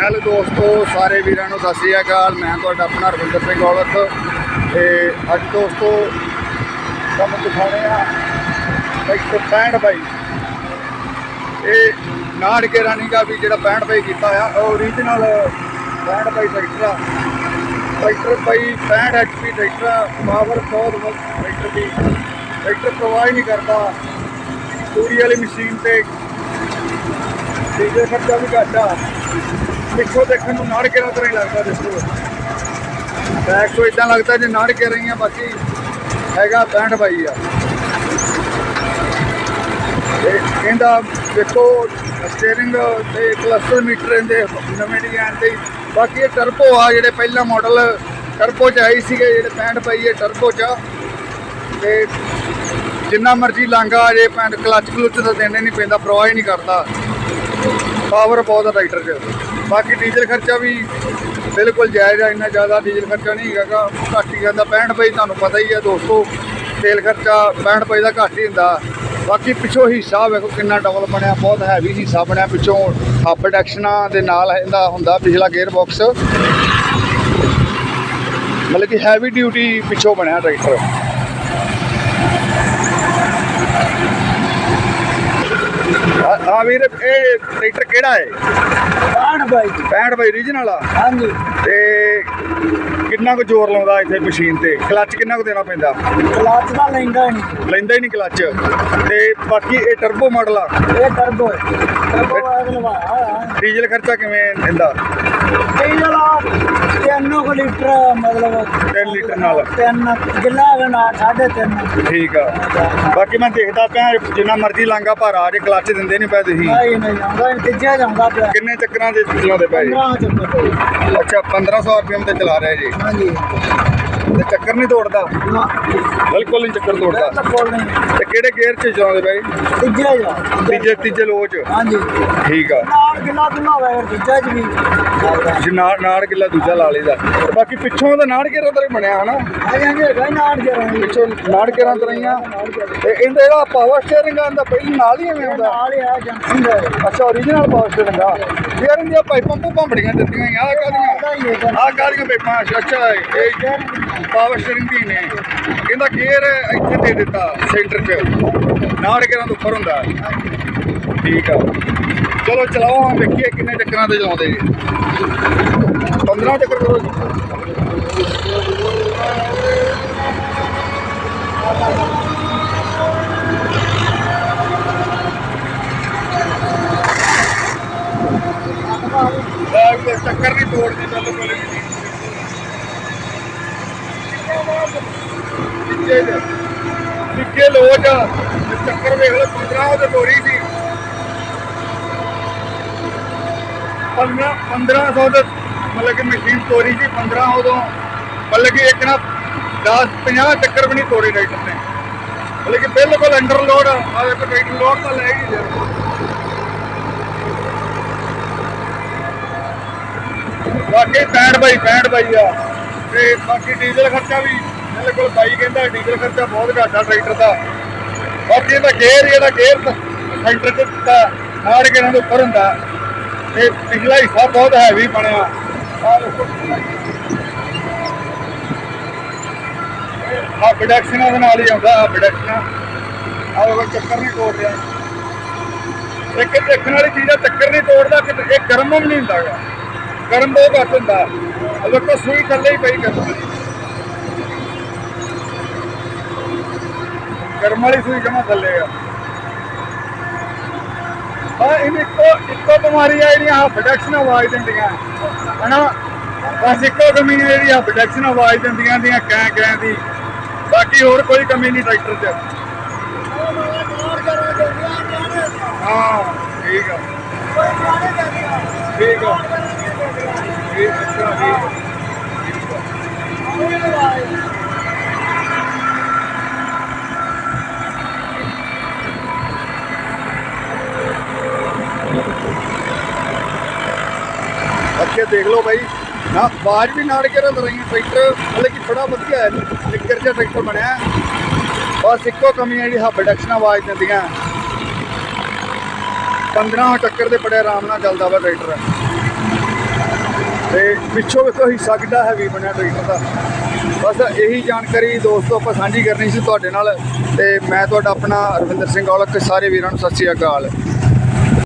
Hello ਦੋਸਤੋ, ਸਾਰੇ ਵੀਰਾਂ ਨੂੰ ਸਤਿ ਸ਼੍ਰੀ ਅਕਾਲ। ਮੈਂ ਤੁਹਾਡਾ ਆਪਣਾ ਰਵਿੰਦਰ ਸਿੰਘ ਔਲਤ ਤੇ ਅੱਜ ਦੋਸਤੋ, ਤੁਹਾਨੂੰ ਦਿਖਾਉਣੇ ਆ ਇੱਕ ਬੈਂਡ ਬਾਈ। ਇਹ ਨਾੜ ਕੇ ਰਾਣੀ ਦਾ ਵੀ ਜਿਹੜਾ ਬੈਂਡ ਬਾਈ ਕੀਤਾ ਆ ਉਹ ਓਰੀਜਨਲ ਬੈਂਡ ਬਾਈ ਟਰੈਕਟਰ ਆ। ਟਰੈਕਟਰ ਬਾਈ 65 ਐਚਪੀ ਟਰੈਕਟਰ ਆ ਪਾਵਰ ਬਹੁਤ ਬਹੁਤ ਟਰੈਕਟਰ ਦੀ। ਟਰੈਕਟਰ ਪ੍ਰਵਾਹ ਨਹੀਂ ਕਰਦਾ। ਤੂੜੀ ਵਾਲੀ ਮਸ਼ੀਨ ਤੇ ਡੀਜ਼ਲ ਖਰਚਾ ਵੀ ਘੱਟ ਆ। ਪਿੱਛੋਂ ਦੇਖਣ ਨੂੰ ਨਾੜ ਕੇ ਤਰ੍ਹਾਂ ਹੀ ਲੱਗਦਾ, ਦੇਖੋ। ਬੈਕ ਤੋਂ ਇਦਾਂ ਲੱਗਦਾ ਜੇ ਨਾੜ ਕੇ ਰਹੀ ਆ, ਬਾਕੀ ਹੈਗਾ 65 ਬਾਈ ਆ। ਇਹਦਾ ਦੇਖੋ ਸਟੀਅਰਿੰਗ ਤੇ ਕਲਸਟਰ ਮੀਟਰ ਇਹਦੇ ਨਵੇਂ ਡਿਜ਼ਾਈਨ ਤੇ ਬਾਕੀ ਇਹ ਟਰਬੋ ਆ, ਜਿਹੜੇ ਪਹਿਲਾ ਮਾਡਲ ਟਰਬੋ ਚ ਆਈ ਸੀਗੇ, ਜਿਹੜੇ 65 ਪਈ ਹੈ ਟਰਬੋ ਚ। ਆ। ਤੇ ਜਿੰਨਾ ਮਰਜ਼ੀ ਲਾਂਗਾ ਆ ਜੇ ਪੈਂਟ ਕਲਚ ਕਲੁਚ ਤਾਂ ਦੇਣੇ ਨਹੀਂ ਪੈਂਦਾ, ਪ੍ਰਵਾਹ ਨਹੀਂ ਕਰਦਾ। ਪਾਵਰ ਬਹੁਤ ਆ ਟਰੈਕਟਰ 'ਚ। ਬਾਕੀ ਡੀਜ਼ਲ ਖਰਚਾ ਵੀ ਬਿਲਕੁਲ ਜਾਇਜ਼ ਆ, ਇੰਨਾ ਜ਼ਿਆਦਾ ਡੀਜ਼ਲ ਖਰਚਾ ਨਹੀਂ ਹੈਗਾ। ਘੱਟ ਹੀ ਜਾਂਦਾ 65 ਰੁਪਏ ਤੁਹਾਨੂੰ ਪਤਾ ਹੀ ਹੈ ਦੋਸਤੋ, ਤੇਲ ਖਰਚਾ 65 ਰੁਪਏ ਦਾ ਘੱਟ ਹੀ ਹੁੰਦਾ। ਬਾਕੀ ਪਿੱਛੋਂ ਹਿੱਸਾ ਵੇਖੋ ਕਿੰਨਾ ਡਬਲ ਬਣਿਆ, ਬਹੁਤ ਹੈਵੀ ਹਿੱਸਾ ਬਣਿਆ ਪਿੱਛੋਂ। ਹੱਬ ਡੈਕਸ਼ਨਾਂ ਦੇ ਨਾਲ ਇਹਦਾ ਹੁੰਦਾ ਪਿਛਲਾ ਗੇਅਰ ਬਾਕਸ ਮਤਲਬ ਕਿ ਹੈਵੀ ਡਿਊਟੀ ਪਿੱਛੋਂ ਬਣਿਆ ਟਰੈਕਟਰ ਆ ਵੀਰ ਇਹ ਟਰੈਕਟਰ ਕਿਹੜਾ ਹੈ? ਕਾਣ ਬਾਈ। ਜੀ 65 ਬਾਈ ਰੀਜਨਲ ਆ? ਹਾਂਜੀ। ਤੇ ਕਿੰਨਾ ਕੁ ਜ਼ੋਰ ਲਾਉਂਦਾ ਇੱਥੇ ਮਸ਼ੀਨ ਤੇ? ਕਲੱਚ ਕਿੰਨਾ ਕੁ ਦੇਣਾ ਪੈਂਦਾ? ਕਲਾਚ ਦਾ ਲੈਂਦਾ ਨਹੀਂ। ਲੈਂਦਾ ਹੀ ਨਹੀਂ ਕਲੱਚ। ਤੇ ਬਾਕੀ ਇਹ ਟਰਬੋ ਮਾਡਲ ਆ? ਇਹ ਟਰਬੋ ਹੈ। ਟਰਬੋ ਅਗਲਵਾ ਡੀਜ਼ਲ ਖਰਚਾ ਕਿਵੇਂ ਦਿੰਦਾ? ਇਹ ਜਲਾ ਤਿੰਨ ਕੁ ਲੀਟਰ ਮਤਲਬ 3 ਲੀਟਰ ਨਾਲ। ਤਿੰਨ ਗਿੱਲਾ ਨਾ ਸਾਢੇ ਤਿੰਨ। ਠੀਕ ਆ। ਬਾਕੀ ਮੈਂ ਦੇਖਦਾ ਪਿਆ ਜਿੰਨਾ ਮਰਜ਼ੀ ਲਾਂਗਾ ਪਰ ਆ ਜੇ ਕਲੱਚ ਦਿੰਦੇ ਨਹੀਂ ਪਏ ਤੁਸੀਂ। ਨਹੀਂ ਨਹੀਂ ਆਉਂਦਾ ਤੀਜਾ ਜਾਂਦਾ ਪਿਆ। ਕਿੰਨੇ ਚੱਕਰਾਂ ਦੇ ਚਲਾਉਂਦੇ ਪਏ? ਜੀ? 15 ਚੱਕਰ ਅੱਛਾ 1500 ਰੁਪਏ ਤੇ ਚਲਾ ਰਹੇ ਜੀ। ਹਾਂਜੀ। ਤੇ ਚੱਕਰ ਨਹੀਂ ਤੋੜਦਾ? ਬਿਲਕੁਲ ਨਹੀਂ ਚੱਕਰ ਤੋੜਦਾ। ਤਾਂ ਕੋਲ ਨਹੀਂ। ਤੇ ਕਿਹੜੇ ਗੇਅਰ 'ਚ ਚਲਾਉਂਦੇ ਪਏ? ਤੀਜਾ ਤੀਜੇ ਤੀਜੇ ਲੋ 'ਚ? ਹਾਂਜੀ। ਠੀਕ ਆ। ਗਿੱਲਾ ਦੁਨਾ ਹੋਇਆ ਤੀਜਾ ਚ ਵੀ ਜੇ ਨਾੜ ਨਾੜ ਕਿੱਲਾ ਦੂਜਾ ਲਾ ਲਈਦਾ। ਬਾਕੀ ਪਿੱਛੋਂ ਤਾਂ ਨਾੜ ਕੇ ਤਰ੍ਹਾਂ ਬਣਿਆ ਹਨਾ? ਹਾਂਜੀ ਹਾਂਜੀ ਹੈਗਾ ਹੀ ਨਾਲ ਜਰਾਂ ਪਿੱਛੋਂ ਨਾੜ ਕੇ ਤਰ੍ਹਾਂ ਹੀ ਆ। ਤੇ ਇਹਦਾ ਜਿਹੜਾ ਪਾਵਰ ਸਟੀਅਰਿੰਗ ਆਂਦਾ ਪਹਿਲਾਂ ਨਾਲ ਹੀ ਐਵੇਂ ਆਉਂਦਾ ਨਾਲ ਹੀ ਆ ਜੰਕਸ਼ਨ ਦਾ। ਅੱਛਾ ਓਰੀਜਨਲ ਪਾਵਰ ਸਟੀਅਰਿੰਗ ਆ। ਯਾਰ ਇਹਦੀਆਂ ਪਾਈਪਾਂ ਪੂਪਾਂ ਬੜੀਆਂ ਦਿੱਤੀਆਂ ਆ ਹੈ ਆਹ ਕਾਹਦੀਆਂ ਪਾਈਪਾਂ? ਅੱਛਾ, ਇਹ ਪਾਵਰ ਸਟੀਅਰਿੰਗ ਦੀ ਨੇ। ਇਹਦਾ ਗੇਅਰ ਇੱਥੇ ਦੇ ਦਿੱਤਾ ਸੈਂਟਰ 'ਚ। ਨਾੜ ਕੇ ਤੋਂ ਉੱਪਰ ਹੁੰਦਾ। ਠੀਕ ਆ। ਚਲੋ ਚਲਾਓ ਹਾਂ ਵੇਖੀਏ ਕਿੰਨੇ ਚੱਕਰਾਂ ਤੇ ਚਲਾਉਂਦੇ ਜੀ 15 ਚੱਕਰ ਕਰੋ ਜੀ। ਚੱਕਰ ਨਹੀਂ ਤੋੜਦੀ ਬਿਲਕੁਲ ਵੀ ਨਿੱਕੇ ਦੇ ਲੋਟ ਚੱਕਰ ਵੇਖ ਲਓ 15 ਉਹਦੇ ਤੋੜੀ ਸੀ। 15 1500 ਦੇ, ਮਤਲਬ ਕਿ ਮਸ਼ੀਨ ਤੋਰੀ ਸੀ 15 ਉਦੋਂ, ਮਤਲਬ ਕਿ ਇੱਕ ਨਾ 10 50 ਚੱਕਰ ਵੀ ਨਹੀਂ ਤੋੜੇ ਟਰੈਕਟਰ ਨੇ ਮਤਲਬ ਕਿ ਬਿਲਕੁਲ ਅੰਡਰ ਲੋਡ ਆ ਦੇਖੋ ਟਰੈਕਟਰ ਲੋਡ ਤਾਂ ਲੈ ਗਈ ਨਹੀਂ ਬਾਕੀ 65 ਬਾਈ 65 ਬਾਈ ਆ। ਤੇ ਬਾਕੀ ਡੀਜ਼ਲ ਖਰਚਾ ਵੀ, ਮੇਰੇ ਕੋਲ ਬਾਈ ਕਹਿੰਦਾ ਡੀਜ਼ਲ ਖਰਚਾ ਬਹੁਤ ਘੱਟ ਆ ਟਰੈਕਟਰ ਦਾ। ਬਾਕੀ ਇਹਦਾ ਗੇਅਰ ਜਿਹੜਾ ਗੇਅਰ ਸੈਂਟਰ ਤੇ ਦਿੱਤਾ ਨਾੜ ਕੇ ਨਾਲ ਉੱਪਰ ਹੁੰਦਾ। ਤੇ ਪਿਛਲਾ ਹਿੱਸਾ ਬਹੁਤ ਹੈਵੀ ਬਣਿਆ। ਆ ਪ੍ਰੋਡਕਸ਼ਨਾਂ ਦੇ ਨਾਲ ਹੀ ਆਉਂਦਾ ਆ ਪ੍ਰੋਡਕਸ਼ਨਾਂ ਆ ਉਹ ਚੱਕਰ ਨਹੀਂ ਤੋੜ ਇੱਕ ਦੇਖਣ ਵਾਲੀ ਚੀਜ਼ ਆ, ਚੱਕਰ ਨਹੀਂ ਤੋੜਦਾ ਕਿ ਇਹ ਗਰਮ ਵੀ ਨਹੀਂ ਹੁੰਦਾ ਗਰਮ ਬਹੁਤ ਘੱਟ ਹੁੰਦਾ। ਅਗਰ ਦੇਖੋ, ਸੂਈ ਥੱਲੇ ਹੀ ਪਈ ਗਰਮ ਗਰਮ ਵਾਲੀ ਸੂਈ ਜਮਾ ਥੱਲੇ ਆ। ਆ ਇਹ ਇੱਕੋ ਇੱਕੋ ਬਿਮਾਰੀ ਆ ਹਨਾ? ਬਸ ਇੱਕੋ ਕਮੀ ਹੈ ਜਿਹੜੀ ਆ ਪ੍ਰੋਡਕਸ਼ਨ ਆਵਾਜ਼ ਦਿੰਦੀਆਂ, ਦੀਆਂ ਕਹਿ ਕਹਿ ਦੀ। ਬਾਕੀ ਹੋਰ ਕੋਈ ਕਮੀ ਨਹੀਂ ਟਰੈਕਟਰ 'ਚ। ਹਾਂ, ਠੀਕ ਆ। ਠੀਕ ਆ। ਠੀਕ ਅੱਛਾ ਠੀਕ ਦੇਖ ਲਓ ਬਾਈ। ਨਾ, ਆਵਾਜ਼ ਵੀ ਨਾੜ ਕੇ ਰੰਦ ਰਹੀ ਟਰੈਕਟਰ ਮਤਲਬ ਕਿ ਬੜਾ ਵਧੀਆ ਹੈ। ਨਿੱਕਰ ਜਿਹਾ ਟਰੈਕਟਰ ਬਣਿਆ ਬਸ ਇੱਕੋ ਕਮੀ ਹੈ ਜਿਹੜੀ ਹੱਬ ਡਕਸ਼ਨ ਆਵਾਜ਼ ਦਿੰਦੀਆਂ। 15 ਟੱਕਰ ਦੇ ਬੜੇ ਆਰਾਮ ਨਾਲ ਚੱਲਦਾ ਵਾ ਟਰੈਕਟਰ। ਤੇ ਪਿੱਛੋਂ ਵੇਖੋ ਹਿੱਸਾ ਕਿੱਡਾ ਹੈਵੀ ਬਣਿਆ ਟਰੈਕਟਰ ਦਾ। ਬਸ ਇਹੀ ਜਾਣਕਾਰੀ ਦੋਸਤੋ ਆਪਾਂ ਸਾਂਝੀ ਕਰਨੀ ਸੀ ਤੁਹਾਡੇ ਨਾਲ। ਤੇ ਮੈਂ ਤੁਹਾਡਾ ਆਪਣਾ ਰਵਿੰਦਰ ਸਿੰਘ ਔਲਖ ਸਾਰੇ ਵੀਰਾਂ ਨੂੰ ਸਤਿ ਸ਼੍ਰੀ ਅਕਾਲ।